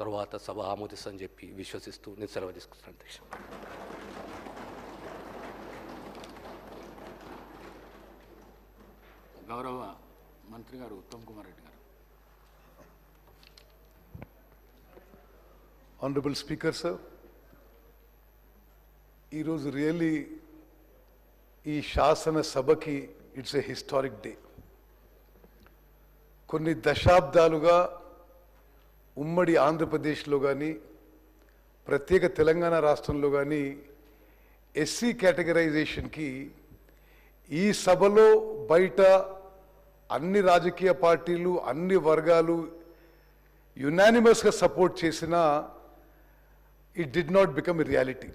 తర్వాత సభ ఆమోదిస్తుందని చెప్పి విశ్వసిస్తూ నేను సెలవు తీసుకుంటాను అధ్యక్ష. గౌరవ మంత్రి గారు ఉత్తమ్ కుమార్ రెడ్డి గారు. Honorable Speaker, sir, ఈరోజు రియల్లీ ఈ శాసన సభకి ఇట్స్ ఎ హిస్టారిక్ డే కొన్ని దశాబ్దాలుగా ఉమ్మడి ఆంధ్రప్రదేశ్లో కానీ ప్రత్యేక తెలంగాణ రాష్ట్రంలో కానీ ఎస్సీ కేటగరైజేషన్కి ఈ సభలో బయట అన్ని రాజకీయ పార్టీలు అన్ని వర్గాలు యునానిమస్గా సపోర్ట్ చేసినా it did not become reality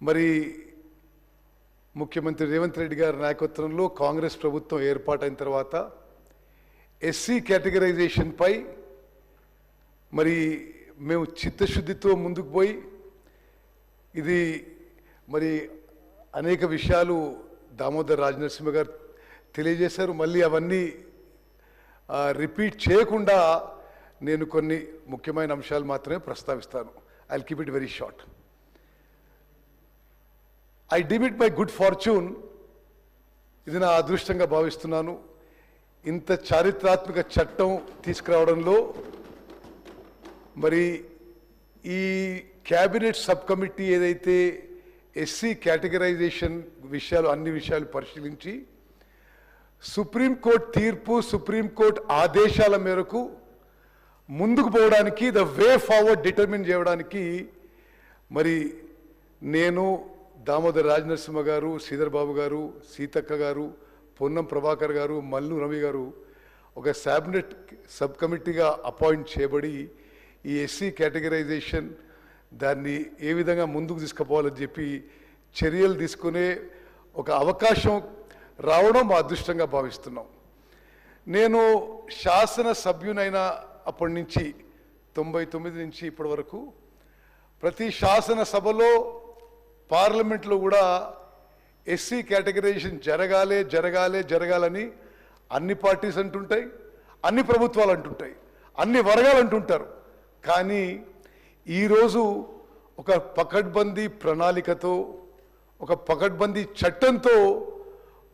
మరి ముఖ్యమంత్రి రేవంత్ రెడ్డి గారి నాయకత్వంలో కాంగ్రెస్ ప్రభుత్వం ఏర్పాటైన తర్వాత ఎస్సీ కేటగరైజేషన్పై మరి మేము చిత్తశుద్ధితో ముందుకు పోయి ఇది మరి అనేక విషయాలు దామోదర్ రాజనరసింహ గారు తెలియజేశారు. మళ్ళీ అవన్నీ రిపీట్ చేయకుండా నేను కొన్ని ముఖ్యమైన అంశాలు మాత్రమే ప్రస్తావిస్తాను. I keep it very short I deem it my good fortune ఇది నా అదృష్టంగా భావిస్తున్నాను. ఇంత చారిత్రాత్మక చట్టం తీసుకురావడంలో మరి ఈ క్యాబినెట్ సబ్ కమిటీ ఏదైతే ఎస్సీ కేటగరైజేషన్ విషయాలు అన్ని విషయాలు పరిశీలించి సుప్రీంకోర్టు తీర్పు సుప్రీంకోర్టు ఆదేశాల మేరకు ముందుకు పోవడానికి ద వే ఫార్వర్డ్ డిటర్మిన్ చేయడానికి మరి నేను దామోదర్ రాజనరసింహ గారు శ్రీధర్ బాబు గారు సీతక్క గారు పొన్నం ప్రభాకర్ గారు మల్లు రవి గారు ఒక శాబినెట్ సబ్ కమిటీగా అపాయింట్ చేయబడి ఈ ఎస్సీ కేటగరైజేషన్ దాన్ని ఏ విధంగా ముందుకు తీసుకుపోవాలని చెప్పి చర్యలు తీసుకునే ఒక అవకాశం రావడం మా అదృష్టంగా భావిస్తున్నాం. నేను శాసన సభ్యునైన అప్పటి నుంచి తొంభై తొమ్మిది నుంచి ఇప్పటి వరకు ప్రతి శాసన సభలో పార్లమెంట్లో కూడా ఎస్సీ కేటగరైజేషన్ జరగాలే జరగాలే జరగాలని అన్ని పార్టీస్ అంటుంటాయి అన్ని ప్రభుత్వాలు అంటుంటాయి అన్ని వర్గాలు అంటుంటారు. కానీ ఈరోజు ఒక పకడ్బందీ ప్రణాళికతో ఒక పకడ్బందీ చట్టంతో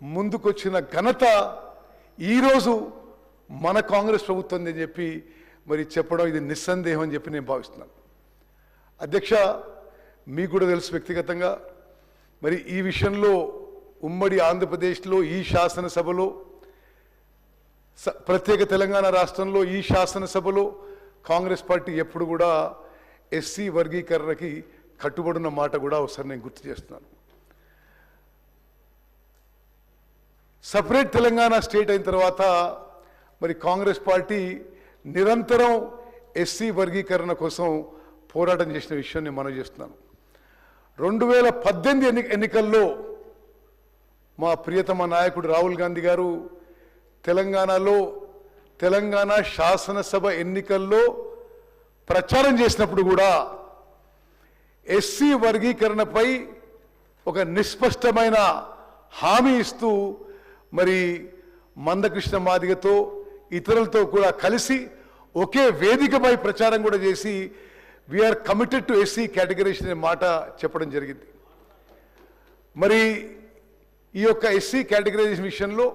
ముందుకొచ్చిన ఘనత ఈరోజు మన కాంగ్రెస్ ప్రభుత్వం అని చెప్పి మరి చెప్పడం ఇది నిస్సందేహం అని చెప్పి నేను భావిస్తున్నాను. అధ్యక్ష మీకు కూడా తెలుసు వ్యక్తిగతంగా మరి ఈ విషయంలో ఉమ్మడి ఆంధ్రప్రదేశ్లో ఈ శాసనసభలో స- ప్రత్యేక తెలంగాణ రాష్ట్రంలో ఈ శాసనసభలో కాంగ్రెస్ పార్టీ ఎప్పుడు కూడా ఎస్సీ వర్గీకరణకి కట్టుబడిన మాట కూడా ఒకసారి నేను గుర్తు చేస్తున్నాను. సపరేట్ తెలంగాణ స్టేట్ అయిన తర్వాత మరి కాంగ్రెస్ పార్టీ నిరంతరం ఎస్సీ వర్గీకరణ కోసం పోరాటం చేసిన విషయం నేను మనం చేస్తున్నాను. రెండు వేల పద్దెనిమిది ఎన్ని ఎన్నికల్లో మా ప్రియతమ నాయకుడు రాహుల్ గాంధీ గారు తెలంగాణలో తెలంగాణ శాసనసభ ఎన్నికల్లో ప్రచారం చేసినప్పుడు కూడా ఎస్సీ వర్గీకరణపై ఒక నిస్పష్టమైన హామీ ఇస్తూ మరి మందకృష్ణ మాదిగతో ఇతరులతో కూడా కలిసి ఒకే వేదికపై ప్రచారం కూడా చేసి we are committed to SC categorisation అనే మాట చెప్పడం జరిగింది. మరి ఈ యొక్క ఎస్సీ కేటగరైజేషన్ విషయంలో